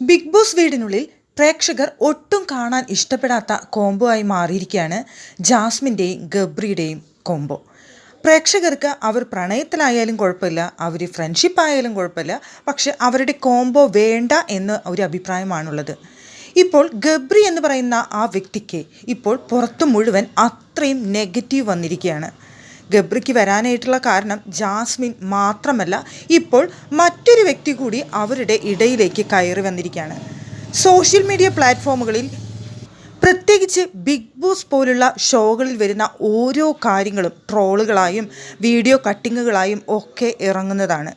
Big boss വീടിനുള്ളിൽ പ്രേക്ഷകർ ഒട്ടും കാണാൻ ഇഷ്ടപ്പെടാത്ത കോംബോ ആയി മാറിയിരിക്കുകയാണ് ജാസ്മിന്റെയും ഗബ്രിയുടെയും കോംബോ. പ്രേക്ഷകർക്ക് അവർ പ്രണയത്തിലായാലും കുഴപ്പമില്ല അവർ ഫ്രണ്ട്ഷിപ്പ് ആയാലും കുഴപ്പമില്ല പക്ഷെ അവരുടെ കോംബോ വേണ്ട എന്ന് ഒരു അഭിപ്രായമാണുള്ളത്. ഇപ്പോൾ ഗബ്രി എന്ന് പറയുന്ന ആ വ്യക്തിക്ക് ഇപ്പോൾ പുറത്തു മുഴുവൻ അത്രയും നെഗറ്റീവ് വന്നിരിക്കുകയാണ്. ഗബ്രിക്ക് വരാനായിട്ടുള്ള കാരണം ജാസ്മിൻ മാത്രമല്ല ഇപ്പോൾ മറ്റൊരു വ്യക്തി കൂടി അവരുടെ ഇടയിലേക്ക് കയറി വന്നിരിക്കുകയാണ്. സോഷ്യൽ മീഡിയ പ്ലാറ്റ്ഫോമുകളിൽ പ്രത്യേകിച്ച് ബിഗ് ബോസ് പോലുള്ള ഷോകളിൽ വരുന്ന ഓരോ കാര്യങ്ങളും ട്രോളുകളായും വീഡിയോ കട്ടിങ്ങുകളായും ഒക്കെ ഇറങ്ങുന്നതാണ്.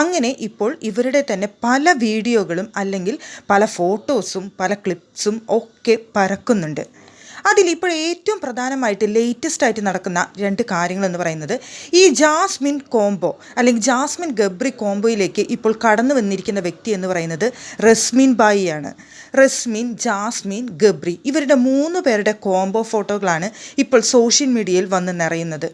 അങ്ങനെ ഇപ്പോൾ ഇവരുടെ തന്നെ പല വീഡിയോകളും അല്ലെങ്കിൽ പല ഫോട്ടോസും പല ക്ലിപ്സും ഒക്കെ പരക്കുന്നുണ്ട്. അതിൽ ഇപ്പോൾ ഏറ്റവും പ്രധാനമായിട്ട് ലേറ്റസ്റ്റ് ആയിട്ട് നടക്കുന്ന രണ്ട് കാര്യങ്ങൾ എന്ന് പറയുന്നത് ഈ ജാസ്മിൻ കോംബോ അല്ലെങ്കിൽ ജാസ്മിൻ ഗബ്രി കോംബോയിലേക്ക് ഇപ്പോൾ കടന്നു വന്നിരിക്കുന്ന വ്യക്തി എന്ന് പറയുന്നത് റസ്മിൻ ബായിയാണ്. റസ്മിൻ ജാസ്മിൻ ഗബ്രി ഇവരുടെ മൂന്ന് പേരുടെ കോംബോ ഫോട്ടോകളാണ് ഇപ്പോൾ സോഷ്യൽ മീഡിയയിൽ വന്ന് നിറയുന്നത്.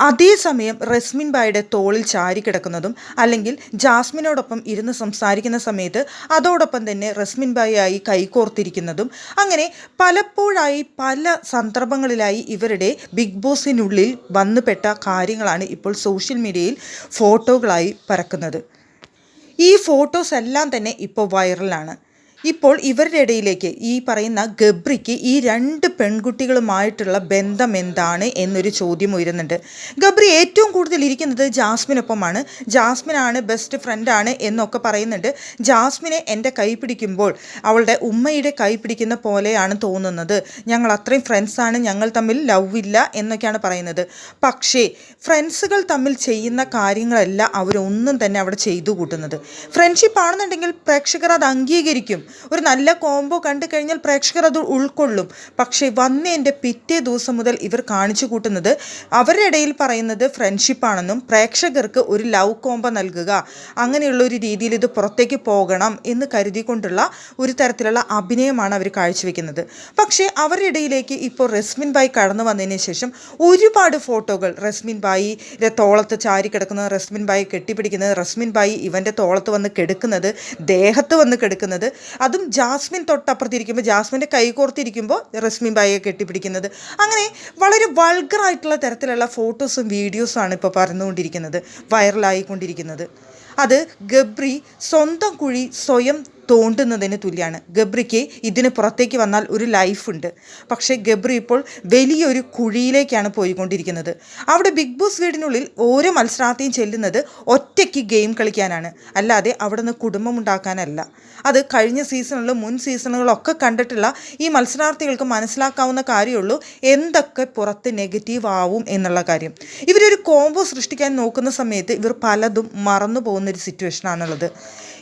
അതേസമയം റസ്മിൻ ബായുടെ തോളിൽ ചാരി കിടക്കുന്നതും അല്ലെങ്കിൽ ജാസ്മിനോടൊപ്പം ഇരുന്ന് സംസാരിക്കുന്ന സമയത്ത് അതോടൊപ്പം തന്നെ റസ്മിൻ ബായി കൈകോർത്തിരിക്കുന്നതും അങ്ങനെ പലപ്പോഴായി പല സന്ദർഭങ്ങളിലായി ഇവരുടെ ബിഗ് ബോസിനുള്ളിൽ വന്നുപെട്ട കാര്യങ്ങളാണ് ഇപ്പോൾ സോഷ്യൽ മീഡിയയിൽ ഫോട്ടോകളായി പറക്കുന്നത്. ഈ ഫോട്ടോസ് എല്ലാം തന്നെ ഇപ്പോൾ വൈറലാണ്. ഇപ്പോൾ ഇവരുടെ ഇടയിലേക്ക് ഈ പറയുന്ന ഗബ്രിക്ക് ഈ രണ്ട് പെൺകുട്ടികളുമായിട്ടുള്ള ബന്ധം എന്താണ് എന്നൊരു ചോദ്യം ഉയരുന്നുണ്ട്. ഗബ്രി ഏറ്റവും കൂടുതൽ ഇരിക്കുന്നത് ജാസ്മിനൊപ്പമാണ്. ജാസ്മിനാണ് ബെസ്റ്റ് ഫ്രണ്ടാണ് എന്നൊക്കെ പറയുന്നുണ്ട്. ജാസ്മിനെ എന്റെ കൈ പിടിക്കുമ്പോൾ അവളുടെ ഉമ്മയുടെ കൈ പിടിക്കുന്ന പോലെയാണ് തോന്നുന്നത്. ഞങ്ങൾ അത്രയും ഫ്രണ്ട്സാണ് ഞങ്ങൾ തമ്മിൽ ലവ് ഇല്ല എന്നൊക്കെയാണ് പറയുന്നത്. പക്ഷേ ഫ്രണ്ട്സുകൾ തമ്മിൽ ചെയ്യുന്ന കാര്യങ്ങളല്ല അവരൊന്നും തന്നെ അവിടെ ചെയ്തു കൂട്ടുന്നത്. ഫ്രണ്ട്ഷിപ്പ് ആണെന്നുണ്ടെങ്കിൽ പ്രേക്ഷകർ അത് അംഗീകരിക്കും. ഒരു നല്ല കോംബോ കണ്ടു കഴിഞ്ഞാൽ പ്രേക്ഷകർ അത് ഉൾക്കൊള്ളും. പക്ഷേ വന്നതിന്റെ പിറ്റേ ദിവസം മുതൽ ഇവർ കാണിച്ചു കൂട്ടുന്നത് അവരുടെ ഇടയിൽ പറയുന്നത് ഫ്രണ്ട്ഷിപ്പാണെന്നും പ്രേക്ഷകർക്ക് ഒരു ലവ് കോംബോ നൽകുക അങ്ങനെയുള്ള ഒരു രീതിയിൽ ഇത് പുറത്തേക്ക് പോകണം എന്ന് കരുതിക്കൊണ്ടുള്ള ഒരു തരത്തിലുള്ള അഭിനയമാണ് അവർ കാഴ്ചവെക്കുന്നത്. പക്ഷേ അവരുടെ ഇടയിലേക്ക് ഇപ്പോൾ റസ്മിൻ ബായി കടന്നു വന്നതിന് ശേഷം ഒരുപാട് ഫോട്ടോകൾ റസ്മിൻ ബായി തോളത്ത് ചാരി കിടക്കുന്നത് റസ്മിൻ ബായി കെട്ടിപ്പിടിക്കുന്നത് റസ്മിൻ ബായി ഇവന്റെ തോളത്ത് വന്ന് കെടുക്കുന്നത് ദേഹത്ത് വന്ന് കെടുക്കുന്നത് അതും ജാസ്മിൻ തൊട്ടപ്പുറത്തിരിക്കുമ്പോൾ ജാസ്മിന്റെ കൈ കോർത്തിരിക്കുമ്പോൾ റസ്മിൻ ബായിയെ കെട്ടിപ്പിടിക്കുന്നത്. അങ്ങനെ വളരെ വൾഗറായിട്ടുള്ള തരത്തിലുള്ള ഫോട്ടോസും വീഡിയോസുമാണ് ഇപ്പോൾ പറഞ്ഞുകൊണ്ടിരിക്കുന്നത് വൈറലായിക്കൊണ്ടിരിക്കുന്നത് അത് ഗബ്രി സ്വന്തം കുഴി സ്വയം തോണ്ടുന്നതിന് തുല്യമാണ് ഗബ്രിക്ക് ഇതിന് പുറത്തേക്ക് വന്നാൽ ഒരു ലൈഫുണ്ട് പക്ഷേ ഗബ്രി ഇപ്പോൾ വലിയൊരു കുഴിയിലേക്കാണ് പോയിക്കൊണ്ടിരിക്കുന്നത്. അവിടെ ബിഗ് ബോസ് വീടിനുള്ളിൽ ഓരോ മത്സരാർത്ഥിയും ചെല്ലുന്നത് ഒറ്റയ്ക്ക് ഗെയിം കളിക്കാനാണ്. അല്ലാതെ അവിടെ നിന്ന് കുടുംബമുണ്ടാക്കാനല്ല അത് കഴിഞ്ഞ സീസണിലും മുൻ സീസണുകളൊക്കെ കണ്ടിട്ടുള്ള ഈ മത്സരാർത്ഥികൾക്ക് മനസ്സിലാക്കാവുന്ന കാര്യമുള്ളൂ. എന്തൊക്കെ പുറത്ത് നെഗറ്റീവ് ആവും എന്നുള്ള കാര്യം. ഇവരൊരു കോംബോ സൃഷ്ടിക്കാൻ നോക്കുന്ന സമയത്ത് ഇവർ പലതും മറന്നു പോകുന്നൊരു സിറ്റുവേഷനാണുള്ളത്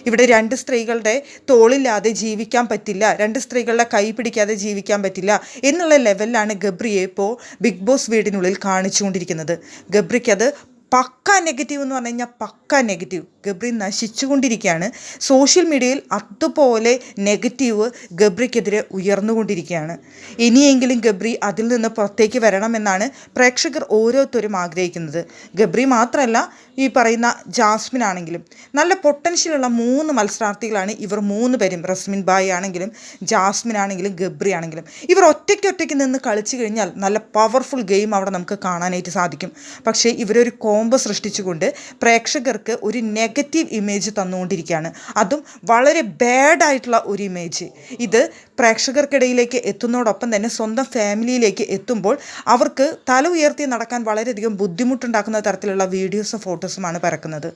ഇവിടെ രണ്ട് സ്ത്രീകളുടെ തോളില്ലാതെ ജീവിക്കാൻ പറ്റില്ല രണ്ട് സ്ത്രീകളുടെ കൈ പിടിക്കാതെ ജീവിക്കാൻ പറ്റില്ല എന്നുള്ള ലെവലിലാണ് ഗബ്രിയെ ഇപ്പോൾ ബിഗ് ബോസ് വീടിനുള്ളിൽ കാണിച്ചുകൊണ്ടിരിക്കുന്നത്. ഗബ്രിക്കത് പക്ക നെഗറ്റീവ് എന്ന് പറഞ്ഞു കഴിഞ്ഞാൽ പക്ക നെഗറ്റീവ് ഗബ്രി നശിച്ചുകൊണ്ടിരിക്കുകയാണ്. സോഷ്യൽ മീഡിയയിൽ അതുപോലെ നെഗറ്റീവ് ഗബ്രിക്കെതിരെ ഉയർന്നുകൊണ്ടിരിക്കുകയാണ്. ഇനിയെങ്കിലും ഗബ്രി അതിൽ നിന്ന് പുറത്തേക്ക് വരണമെന്നാണ് പ്രേക്ഷകർ ഓരോരുത്തരും ആഗ്രഹിക്കുന്നത്. ഗബ്രി മാത്രമല്ല ഈ പറയുന്ന ജാസ്മിൻ ആണെങ്കിലും നല്ല പൊട്ടൻഷ്യലുള്ള മൂന്ന് മത്സരാർത്ഥികളാണ് ഇവർ മൂന്ന് പേരും. റസ്മിൻ ബായി ആണെങ്കിലും ജാസ്മിൻ ആണെങ്കിലും ഗബ്രി ആണെങ്കിലും. ഇവർ ഒറ്റയ്ക്ക് ഒറ്റയ്ക്ക് നിന്ന് കളിച്ചു കഴിഞ്ഞാൽ നല്ല പവർഫുൾ ഗെയിം അവിടെ നമുക്ക് കാണാനായിട്ട് സാധിക്കും. പക്ഷേ ഇവരൊരു കോംബോ സൃഷ്ടിച്ചുകൊണ്ട് പ്രേക്ഷകർക്ക് ഒരു നെഗറ്റീവ് ഇമേജ് തന്നുകൊണ്ടിരിക്കുകയാണ്. അതും വളരെ ബാഡായിട്ടുള്ള ഒരു ഇമേജ് ഇത് പ്രേക്ഷകർക്കിടയിലേക്ക് എത്തുന്നതോടൊപ്പം തന്നെ സ്വന്തം ഫാമിലിയിലേക്ക് എത്തുമ്പോൾ അവർക്ക് തല ഉയർത്തി നടക്കാൻ വളരെയധികം ബുദ്ധിമുട്ടുണ്ടാക്കുന്ന തരത്തിലുള്ള വീഡിയോസും ഫോട്ടോസുമാണ് പരക്കുന്നത്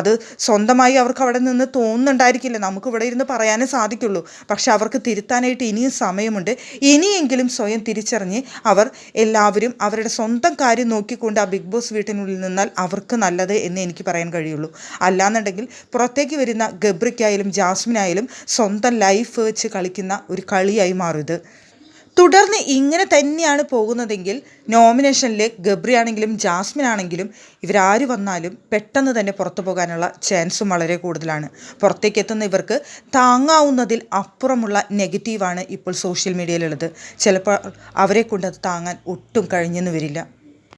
അത് സ്വന്തമായി അവർക്ക് അവിടെ നിന്ന് തോന്നുന്നുണ്ടായിരിക്കില്ല. നമുക്ക് ഇവിടെ ഇരുന്ന് പറയാനേ സാധിക്കുള്ളൂ. പക്ഷെ അവർക്ക് തിരുത്താനായിട്ട് ഇനിയും സമയമുണ്ട്. ഇനിയെങ്കിലും സ്വയം തിരിച്ചറിഞ്ഞ് അവർ എല്ലാവരും അവരുടെ സ്വന്തം കാര്യം നോക്കിക്കൊണ്ട് ആ ബിഗ് ബോസ് വീട്ടിനുള്ളിൽ നിന്നാൽ അവർക്ക് നല്ലത് എന്ന് എനിക്ക് പറയാൻ കഴിയുള്ളൂ. അല്ലാന്നുണ്ടെങ്കിൽ പുറത്തേക്ക് വരുന്ന ഗബ്രിക്കായാലും ജാസ്മിനായാലും സ്വന്തം ലൈഫ് വെച്ച് കളിക്കുന്ന ഒരു കളിയായി മാറും തുടർന്ന് ഇങ്ങനെ തന്നെയാണ് പോകുന്നതെങ്കിൽ നോമിനേഷനിൽ ഗബ്രി ആണെങ്കിലും ജാസ്മിൻ ആണെങ്കിലും ഇവരാര് വന്നാലും പെട്ടെന്ന് തന്നെ പുറത്തു പോകാനുള്ള ചാൻസും വളരെ കൂടുതലാണ്. പുറത്തേക്ക് എത്തുന്ന ഇവർക്ക് താങ്ങാവുന്നതിൽ അപ്പുറമുള്ള നെഗറ്റീവാണ് ഇപ്പോൾ സോഷ്യൽ മീഡിയയിലുള്ളത്. ചിലപ്പോൾ അവരെ കൊണ്ട് അത് താങ്ങാൻ ഒട്ടും കഴിഞ്ഞെന്ന് വരില്ല.